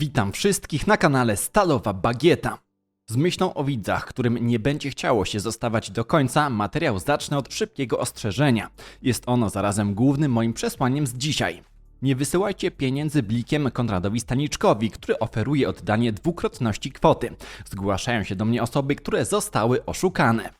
Witam wszystkich na kanale Stalowa Bagieta. Z myślą o widzach, którym nie będzie chciało się zostawać do końca, materiał zacznę od szybkiego ostrzeżenia. Jest ono zarazem głównym moim przesłaniem z dzisiaj. Nie wysyłajcie pieniędzy blikiem Konradowi Staniczkowi, który oferuje oddanie dwukrotności kwoty. Zgłaszają się do mnie osoby, które zostały oszukane.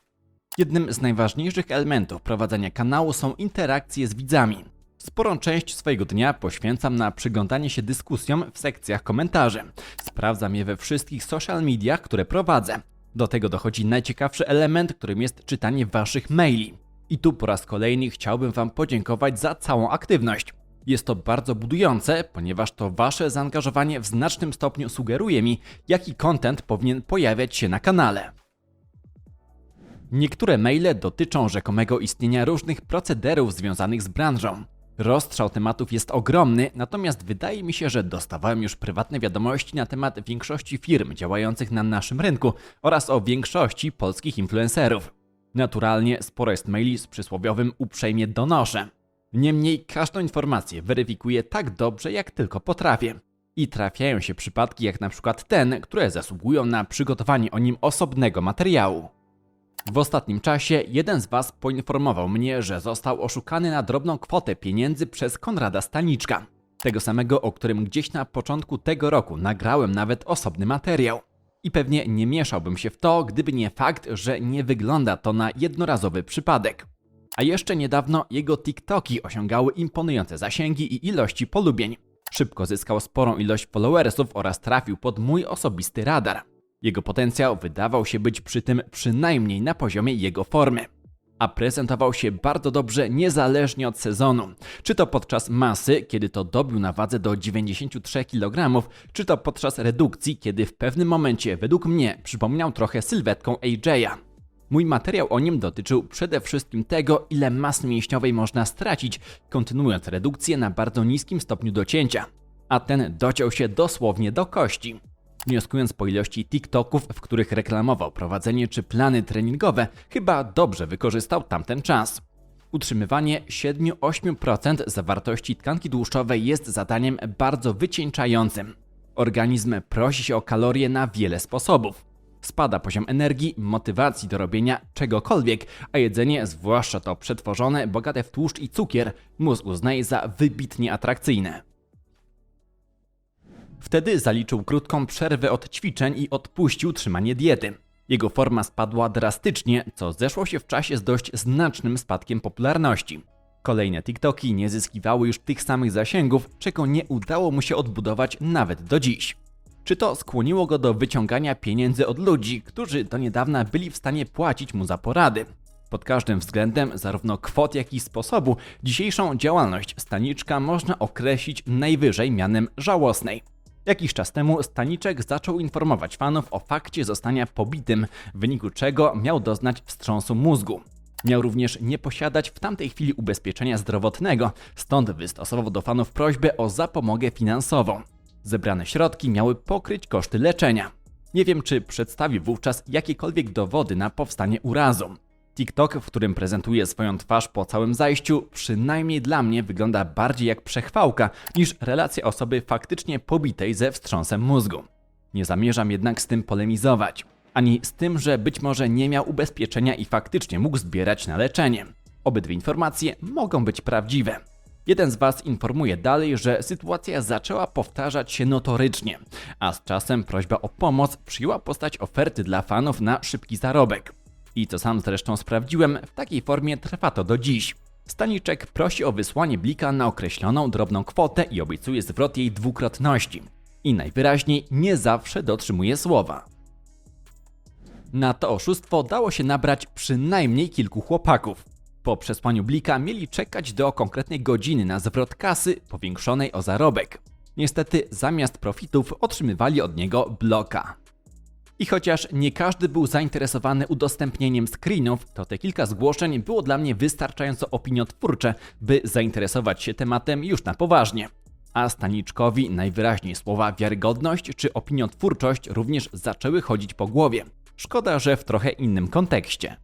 Jednym z najważniejszych elementów prowadzenia kanału są interakcje z widzami. Sporą część swojego dnia poświęcam na przyglądanie się dyskusjom w sekcjach komentarzy. Sprawdzam je we wszystkich social mediach, które prowadzę. Do tego dochodzi najciekawszy element, którym jest czytanie waszych maili. I tu po raz kolejny chciałbym wam podziękować za całą aktywność. Jest to bardzo budujące, ponieważ to wasze zaangażowanie w znacznym stopniu sugeruje mi, jaki content powinien pojawiać się na kanale. Niektóre maile dotyczą rzekomego istnienia różnych procederów związanych z branżą. Rozstrzał tematów jest ogromny, natomiast wydaje mi się, że dostawałem już prywatne wiadomości na temat większości firm działających na naszym rynku oraz o większości polskich influencerów. Naturalnie sporo jest maili z przysłowiowym uprzejmie donoszę. Niemniej każdą informację weryfikuję tak dobrze jak tylko potrafię. I trafiają się przypadki jak na przykład ten, które zasługują na przygotowanie o nim osobnego materiału. W ostatnim czasie jeden z Was poinformował mnie, że został oszukany na drobną kwotę pieniędzy przez Konrada Staniczka. Tego samego, o którym gdzieś na początku tego roku nagrałem nawet osobny materiał. I pewnie nie mieszałbym się w to, gdyby nie fakt, że nie wygląda to na jednorazowy przypadek. A jeszcze niedawno jego TikToki osiągały imponujące zasięgi i ilości polubień. Szybko zyskał sporą ilość followersów oraz trafił pod mój osobisty radar. Jego potencjał wydawał się być przy tym przynajmniej na poziomie jego formy. A prezentował się bardzo dobrze niezależnie od sezonu. Czy to podczas masy, kiedy to dobił na wadze do 93 kg, czy to podczas redukcji, kiedy w pewnym momencie według mnie przypominał trochę sylwetką AJ'a. Mój materiał o nim dotyczył przede wszystkim tego, ile masy mięśniowej można stracić, kontynuując redukcję na bardzo niskim stopniu docięcia. A ten dociął się dosłownie do kości. Wnioskując po ilości TikToków, w których reklamował prowadzenie czy plany treningowe, chyba dobrze wykorzystał tamten czas. Utrzymywanie 7-8% zawartości tkanki tłuszczowej jest zadaniem bardzo wycieńczającym. Organizm prosi się o kalorie na wiele sposobów. Spada poziom energii, motywacji do robienia czegokolwiek, a jedzenie, zwłaszcza to przetworzone, bogate w tłuszcz i cukier, mózg uznaje za wybitnie atrakcyjne. Wtedy zaliczył krótką przerwę od ćwiczeń i odpuścił trzymanie diety. Jego forma spadła drastycznie, co zeszło się w czasie z dość znacznym spadkiem popularności. Kolejne TikToki nie zyskiwały już tych samych zasięgów, czego nie udało mu się odbudować nawet do dziś. Czy to skłoniło go do wyciągania pieniędzy od ludzi, którzy do niedawna byli w stanie płacić mu za porady? Pod każdym względem, zarówno kwot, jak i sposobu, dzisiejszą działalność Staniczka można określić najwyżej mianem żałosnej. Jakiś czas temu Staniczek zaczął informować fanów o fakcie zostania pobitym, w wyniku czego miał doznać wstrząsu mózgu. Miał również nie posiadać w tamtej chwili ubezpieczenia zdrowotnego, stąd wystosował do fanów prośbę o zapomogę finansową. Zebrane środki miały pokryć koszty leczenia. Nie wiem, czy przedstawił wówczas jakiekolwiek dowody na powstanie urazu. TikTok, w którym prezentuje swoją twarz po całym zajściu, przynajmniej dla mnie wygląda bardziej jak przechwałka niż relacja osoby faktycznie pobitej ze wstrząsem mózgu. Nie zamierzam jednak z tym polemizować, ani z tym, że być może nie miał ubezpieczenia i faktycznie mógł zbierać na leczenie. Obydwie informacje mogą być prawdziwe. Jeden z Was informuje dalej, że sytuacja zaczęła powtarzać się notorycznie, a z czasem prośba o pomoc przyjęła postać oferty dla fanów na szybki zarobek. I co sam zresztą sprawdziłem, w takiej formie trwa to do dziś. Staniczek prosi o wysłanie blika na określoną drobną kwotę i obiecuje zwrot jej dwukrotności. I najwyraźniej nie zawsze dotrzymuje słowa. Na to oszustwo dało się nabrać przynajmniej kilku chłopaków. Po przesłaniu blika mieli czekać do konkretnej godziny na zwrot kasy powiększonej o zarobek. Niestety zamiast profitów otrzymywali od niego bloka. I chociaż nie każdy był zainteresowany udostępnieniem screenów, to te kilka zgłoszeń było dla mnie wystarczająco opiniotwórcze, by zainteresować się tematem już na poważnie. A Staniczkowi najwyraźniej słowa wiarygodność czy opiniotwórczość również zaczęły chodzić po głowie. Szkoda, że w trochę innym kontekście.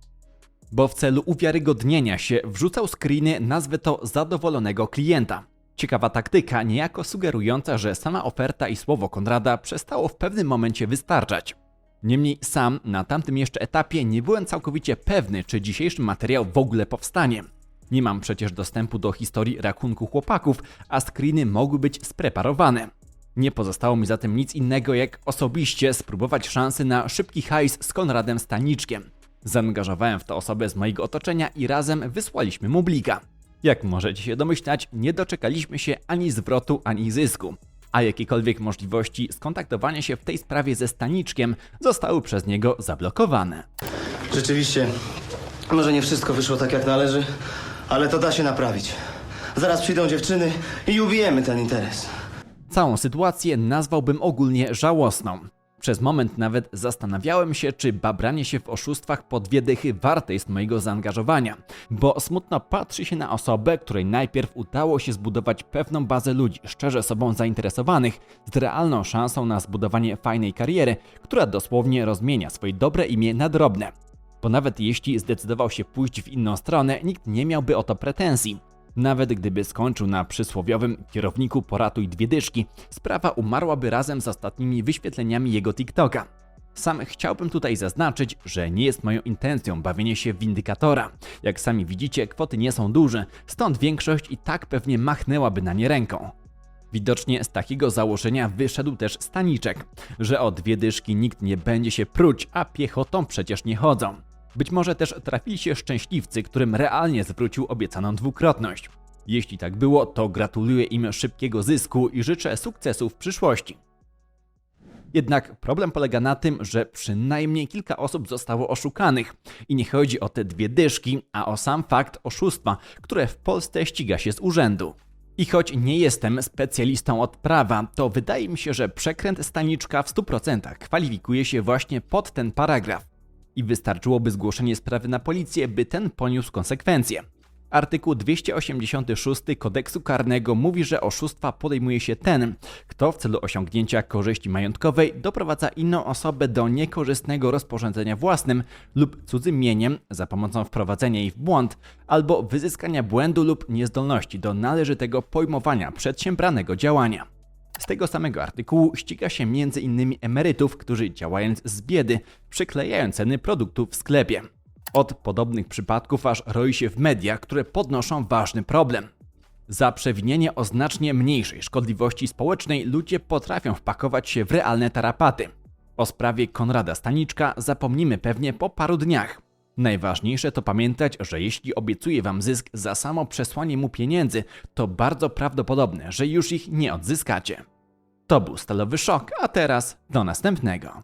Bo w celu uwiarygodnienia się wrzucał screeny nazwę to zadowolonego klienta. Ciekawa taktyka, niejako sugerująca, że sama oferta i słowo Konrada przestało w pewnym momencie wystarczać. Niemniej sam na tamtym jeszcze etapie nie byłem całkowicie pewny, czy dzisiejszy materiał w ogóle powstanie. Nie mam przecież dostępu do historii rakunku chłopaków, a screeny mogły być spreparowane. Nie pozostało mi zatem nic innego, jak osobiście spróbować szansy na szybki hajs z Konradem Staniczkiem. Zaangażowałem w to osobę z mojego otoczenia i razem wysłaliśmy mu blika. Jak możecie się domyślać, nie doczekaliśmy się ani zwrotu, ani zysku. A jakiekolwiek możliwości skontaktowania się w tej sprawie ze Staniczkiem zostały przez niego zablokowane. Rzeczywiście, może nie wszystko wyszło tak jak należy, ale to da się naprawić. Zaraz przyjdą dziewczyny i ubijemy ten interes. Całą sytuację nazwałbym ogólnie żałosną. Przez moment nawet zastanawiałem się, czy babranie się w oszustwach po dwie dychy warte jest mojego zaangażowania, bo smutno patrzy się na osobę, której najpierw udało się zbudować pewną bazę ludzi szczerze sobą zainteresowanych, z realną szansą na zbudowanie fajnej kariery, która dosłownie rozmienia swoje dobre imię na drobne. Bo nawet jeśli zdecydował się pójść w inną stronę, nikt nie miałby o to pretensji. Nawet gdyby skończył na przysłowiowym kierowniku poratuj dwie dyszki, sprawa umarłaby razem z ostatnimi wyświetleniami jego TikToka. Sam chciałbym tutaj zaznaczyć, że nie jest moją intencją bawienie się w windykatora. Jak sami widzicie, kwoty nie są duże, stąd większość i tak pewnie machnęłaby na nie ręką. Widocznie z takiego założenia wyszedł też Staniczek, że o dwie dyszki nikt nie będzie się pruć, a piechotą przecież nie chodzą. Być może też trafili się szczęśliwcy, którym realnie zwrócił obiecaną dwukrotność. Jeśli tak było, to gratuluję im szybkiego zysku i życzę sukcesu w przyszłości. Jednak problem polega na tym, że przynajmniej kilka osób zostało oszukanych. I nie chodzi o te dwie dyszki, a o sam fakt oszustwa, które w Polsce ściga się z urzędu. I choć nie jestem specjalistą od prawa, to wydaje mi się, że przekręt Staniczka w 100% kwalifikuje się właśnie pod ten paragraf. I wystarczyłoby zgłoszenie sprawy na policję, by ten poniósł konsekwencje. Artykuł 286 kodeksu karnego mówi, że oszustwa podejmuje się ten, kto w celu osiągnięcia korzyści majątkowej doprowadza inną osobę do niekorzystnego rozporządzenia własnym lub cudzym mieniem za pomocą wprowadzenia jej w błąd albo wyzyskania błędu lub niezdolności do należytego pojmowania przedsiębranego działania. Z tego samego artykułu ściga się m.in. emerytów, którzy działając z biedy przyklejają ceny produktów w sklepie. Od podobnych przypadków aż roi się w mediach, które podnoszą ważny problem. Za przewinienie o znacznie mniejszej szkodliwości społecznej ludzie potrafią wpakować się w realne tarapaty. O sprawie Konrada Staniczka zapomnimy pewnie po paru dniach. Najważniejsze to pamiętać, że jeśli obiecuje wam zysk za samo przesłanie mu pieniędzy, to bardzo prawdopodobne, że już ich nie odzyskacie. To był stalowy szok, a teraz do następnego.